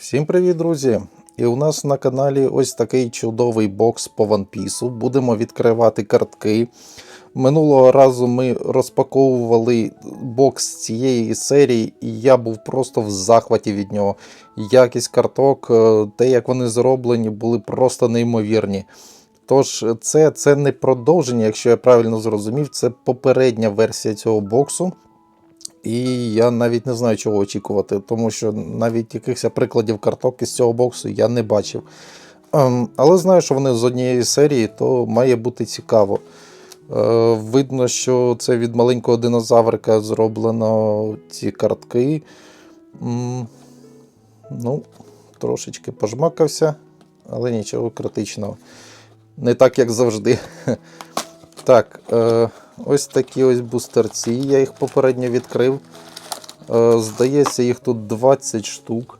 Всім привіт, друзі! І у нас на каналі ось такий чудовий бокс по One Piece. Будемо відкривати картки. Минулого разу ми розпаковували бокс цієї серії, і я був просто в захваті від нього. Якість карток, е, те, як вони зроблені, були просто неймовірні. Тож, це, це не продовження, якщо я правильно зрозумів, це попередня версія цього боксу. І я навіть не знаю, чого очікувати, тому що навіть якихось прикладів карток із цього боксу я не бачив. Ем, Але знаю, що вони з однієї серії, то має бути цікаво. Е, Видно, що це від маленького динозаврика зроблено ці картки. Ну, трошечки пожмакався, але нічого критичного. Не так, як завжди. Так, е, ось такі ось бустерці. Я їх попередньо відкрив. Е, здається, їх тут 20 штук.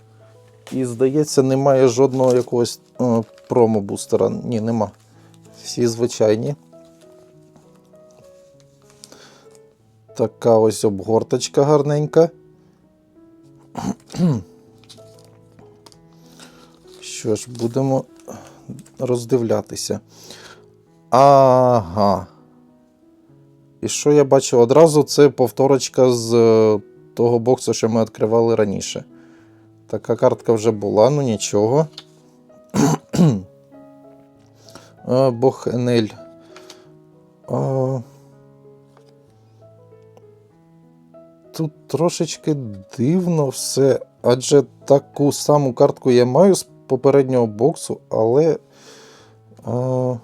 І здається, немає жодного якогось е, промо-бустера. Ні, нема. Всі звичайні. Така ось обгорточка гарненька. Що ж, будемо роздивлятися. Ага. І що я бачу одразу, це повторочка з е, того боксу, що ми відкривали раніше. Така картка вже була, ну нічого. Бог Енель. Тут трошечки дивно все. Адже таку саму картку я маю з попереднього боксу, але а,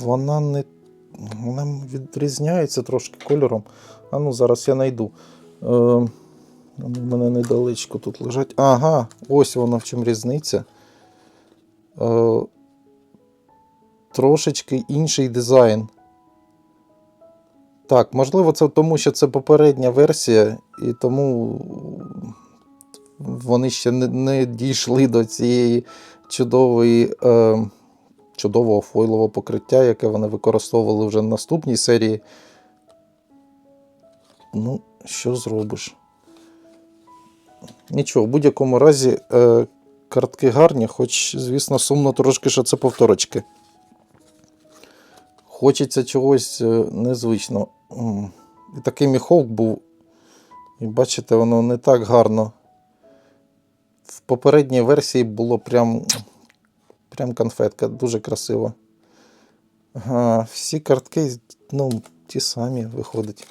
вона не вона відрізняється трошки кольором. А ну зараз я знайду. Е, вони в мене недалечко тут лежать. Ага, ось вона в чому різниця. Е, трошечки інший дизайн. Так, можливо, це тому, що це попередня версія, і тому вони ще не, не дійшли до цієї чудової. Е, чудового фойлового покриття, яке вони використовували вже в наступній серії. Ну, що зробиш? Нічого, в будь-якому разі е, картки гарні, хоч, звісно, сумно трошки, що це повторочки. Хочеться чогось е, незвичного. І такий міховк був. І бачите, воно не так гарно. В попередній версії було прям Прям конфетка, дуже красиво. Ага, всі картки, ну, ті самі виходять.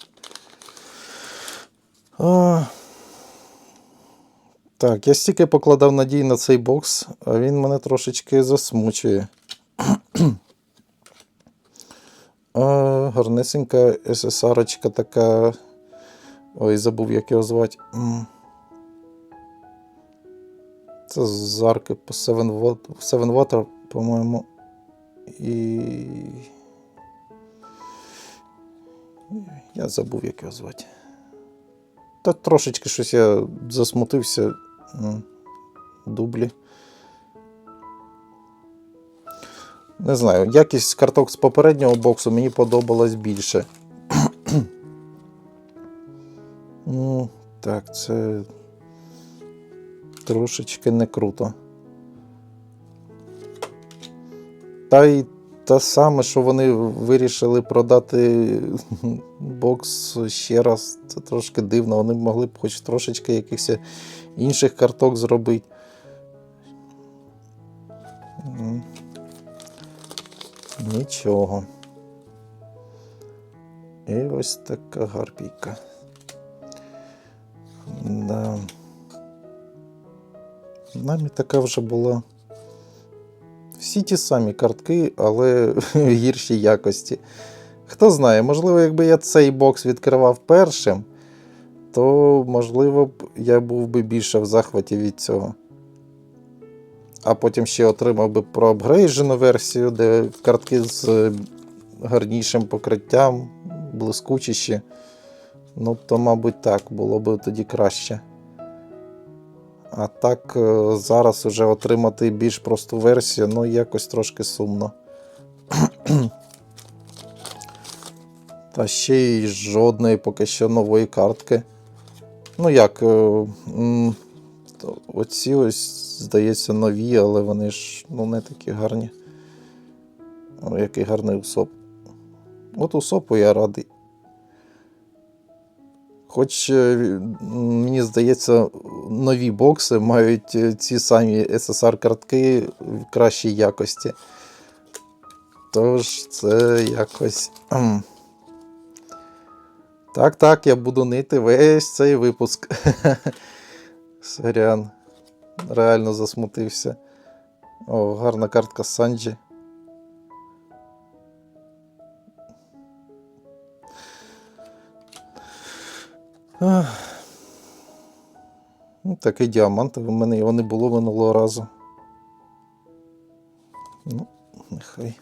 А, так, я стільки покладав надій на цей бокс, а він мене трошечки засмучує. а, гарнесенька СССРочка така. Ой, забув, як його звати. Це з арки по Seven Water по-моєму. І. Я забув, як його звати. Та трошечки щось я засмутився. Дублі. Не знаю, якість карток з попереднього боксу мені подобалась більше. Ну, так, це трошечки не круто. Та й те саме, що вони вирішили продати бокс ще раз, це трошки дивно. Вони могли б хоч трошечки якихось інших карток зробити. Нічого. І ось така гарпійка. Да. Нами така вже була. Всі ті самі картки, але в гіршій якості. Хто знає, можливо, якби я цей бокс відкривав першим, то, можливо, б я був би більше в захваті від цього. А потім ще отримав би проапгрейджену версію, де картки з е, гарнішим покриттям, блискучіші. Ну, то, мабуть, так, було б тоді краще. А так е, зараз вже отримати більш просту версію, ну якось трошки сумно. Та ще й жодної поки що нової картки. Ну як, е, оці ось, здається, нові, але вони ж ну, не такі гарні. О, який гарний усоп. От усопу я радий. Хоч е, мені здається, нові бокси мають е, ці самі SSR-картки в кращій якості. Тож це якось. Так, так, я буду нити весь цей випуск. Сорян. Реально засмутився. О, гарна картка Санджі. Ну, такий діамант, в мене його не було минулого разу. Ну, нехай.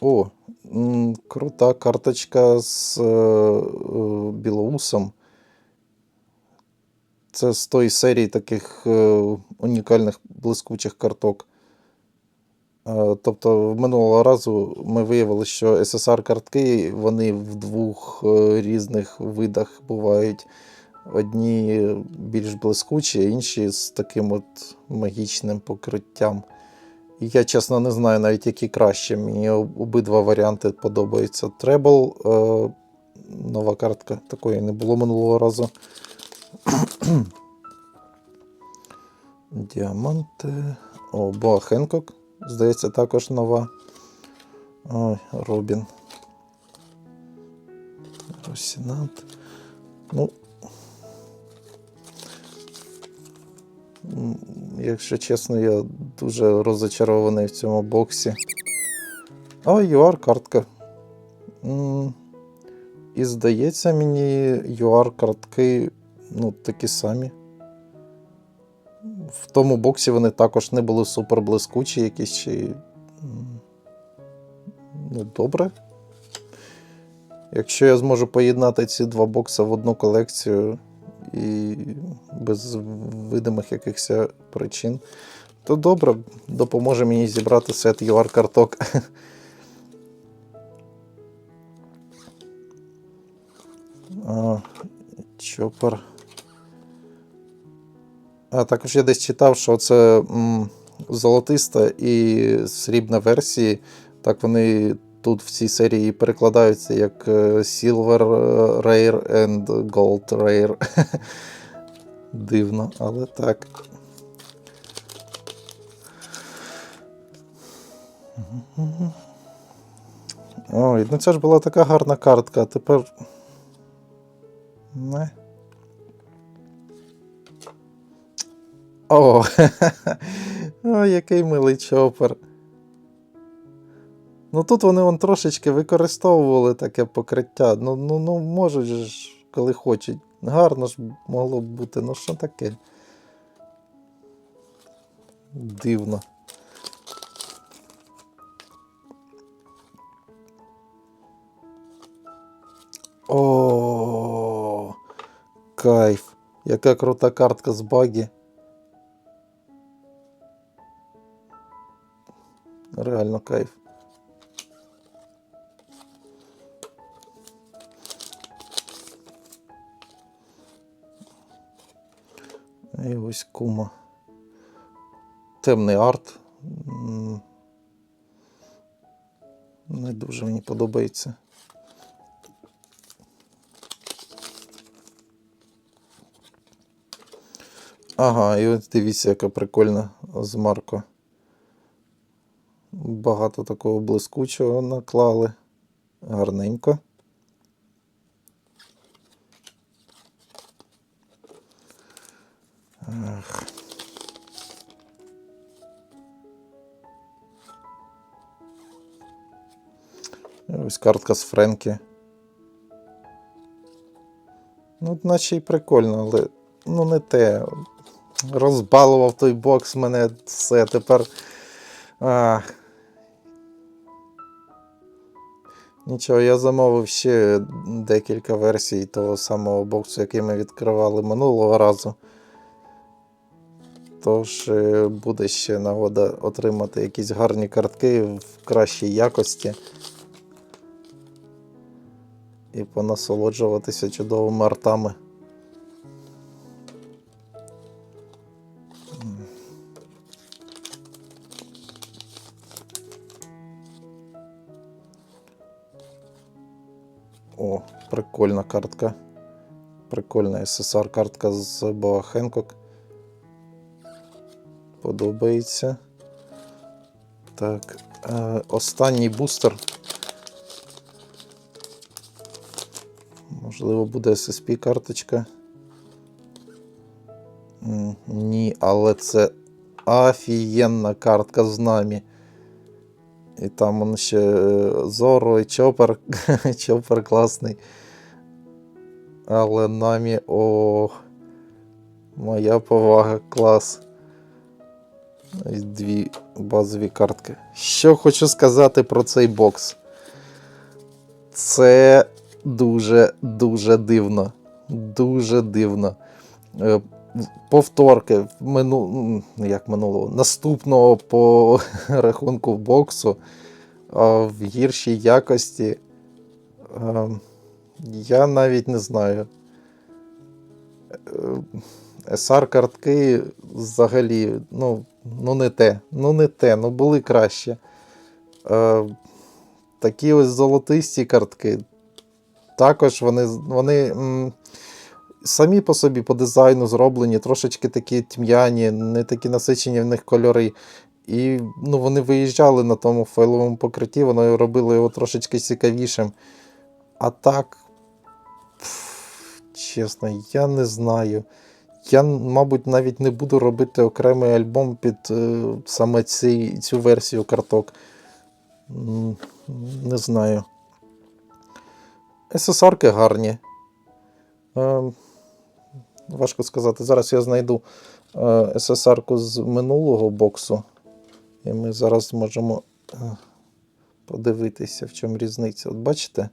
О, крута карточка з е, е, білоусом. Це з тої серії таких е, унікальних блискучих карток. Е, Тобто, минулого разу ми виявили, що SSR-картки вони в двох е, різних видах бувають. Одні більш блискучі, інші з таким от магічним покриттям. Я, чесно, не знаю навіть, які краще. Мені обидва варіанти подобаються. Требл, е, нова картка, такої не було минулого разу. Діаманти. О, Боа Хенкок. Здається, також нова. Ой, Робін. Росінант. Ну. Якщо чесно, я дуже розочарований в цьому боксі. А, UR картка. І здається, мені UR картки ну, такі самі. В тому боксі вони також не були супер блискучі якісь чи. Ну, добре. Якщо я зможу поєднати ці два бокси в одну колекцію і без видимих якихось причин, то добре, допоможе мені зібрати сет UR карток. Чопер. А також я десь читав, що це золотиста і срібна версії. Так вони тут в цій серії перекладаються як е, Silver Rare and Gold Rare. Дивно, але так. Ой, ну це ж була така гарна картка, а тепер. Не. О, О, який милий чопер. Ну тут вони вон трошечки використовували таке покриття. Ну, ну, ну можуть ж, коли хочуть. Гарно ж могло б бути, ну що таке? Дивно. О, кайф. Яка крута картка з багі. Реально кайф. І ось кума. Темний арт. Не дуже мені подобається. Ага, і от дивіться, яка прикольна з Марко. Багато такого блискучого наклали. Гарненько. Ах. Ось картка з Френкі. Ну, наче й прикольно, але ну не те. Розбалував той бокс мене все тепер. А... Нічого, я замовив ще декілька версій того самого боксу, який ми відкривали минулого разу. Тож е, буде ще нагода отримати якісь гарні картки в кращій якості. і понасолоджуватися чудовими артами. О, прикольна картка. Прикольна SSR картка з Боа Хенкок. Подобається. Так, е, останній бустер. Можливо, буде SSP карточка. Ні, але це офігенна картка з нами. І там он ще е, Зоро і Чопер. Чопер класний. Але намі, о, моя повага, клас. Дві базові картки. Що хочу сказати про цей бокс. Це дуже-дуже дивно. Дуже дивно. Е, Повторки мину... як минулого, наступного по рахунку боксу в гіршій якості. Е, Я навіть не знаю. SR картки взагалі, ну, ну не те, ну не те, ну були краще. Е, такі ось золотисті картки. Також вони, вони самі по собі по дизайну зроблені, трошечки такі тьмяні, не такі насичені в них кольори. І ну, вони виїжджали на тому файловому покритті, воно робило його трошечки цікавішим. А так, чесно, я не знаю. Я, мабуть, навіть не буду робити окремий альбом під е, саме ці, цю версію карток. Не знаю. SSR-ки гарні. Е, важко сказати. Зараз я знайду е, SSR-ку з минулого боксу. І ми зараз можемо е, подивитися, в чому різниця. От бачите?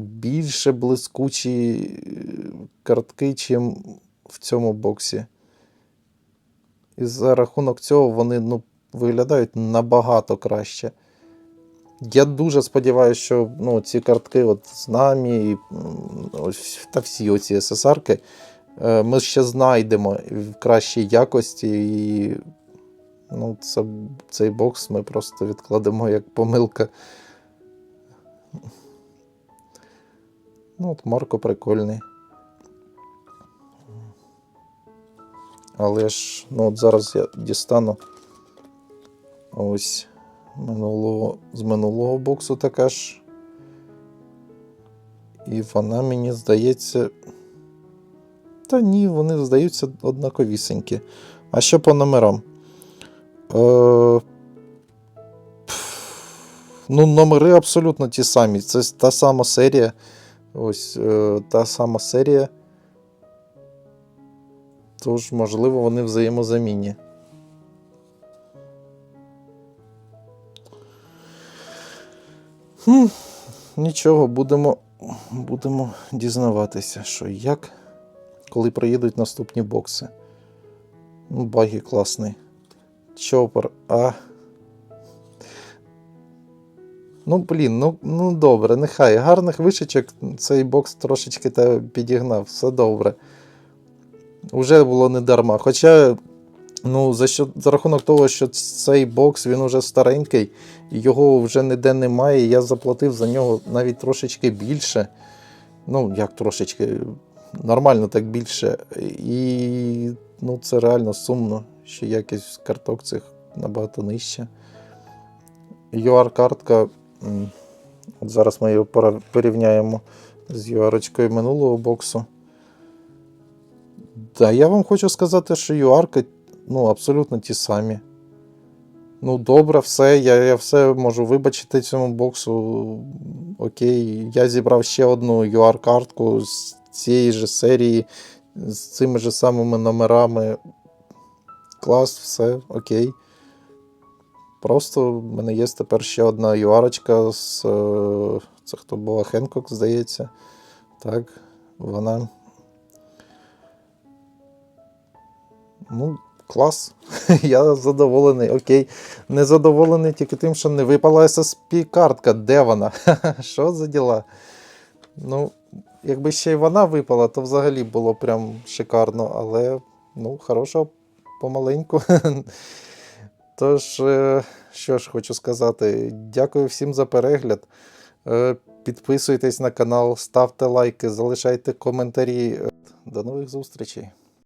Більше блискучі е, картки, чим в цьому боксі. І за рахунок цього вони ну, виглядають набагато краще. Я дуже сподіваюся, що ну, ці картки от з нами, і, ось, та всі оці СССРки, е, ми ще знайдемо в кращій якості. І ну, це, цей бокс ми просто відкладемо як помилка. Ну, от Марко прикольний. Але ж, ну от зараз я дістану ось минулого, з минулого боксу така ж. І вона мені здається. Та ні, вони здаються однаковісінькі. А що по номерам? Е... Ну, номери абсолютно ті самі. Це та сама серія. Ось е, та сама серія. Тож, можливо, вони взаємозамінні. Хм, нічого, будемо, будемо дізнаватися, що як, коли приїдуть наступні бокси. Ну, баги класний. Чопор, а. Ну, блін, ну, ну добре, нехай. Гарних вишичок цей бокс трошечки та підігнав, все добре. Уже було не дарма. Хоча, ну, за, що, за рахунок того, що цей бокс він уже старенький, його вже ніде немає, я заплатив за нього навіть трошечки більше. Ну, як трошечки, нормально так більше. І ну, це реально сумно, що якість карток цих набагато нижча. UR-картка. От зараз ми його порівняємо з UR-очкою минулого боксу. Та я вам хочу сказати, що UR ну, абсолютно ті самі. Ну, добре, все, я, я все можу вибачити цьому боксу. Окей, я зібрав ще одну UR-картку з цієї ж серії, з цими ж самими номерами. Клас, все, окей. Просто в мене є тепер ще одна юарочка з. е, Це хто була Хенкок, здається. Так, вона. Ну, клас. Я задоволений, окей. Не задоволений тільки тим, що не випала SSP картка. Де вона? Що за діла? Ну, якби ще й вона випала, то взагалі було прям шикарно, але ну, хороша помаленьку. Тож, е, що ж хочу сказати, дякую всім за перегляд. Е, Підписуйтесь на канал, ставте лайки, залишайте коментарі. До нових зустрічей!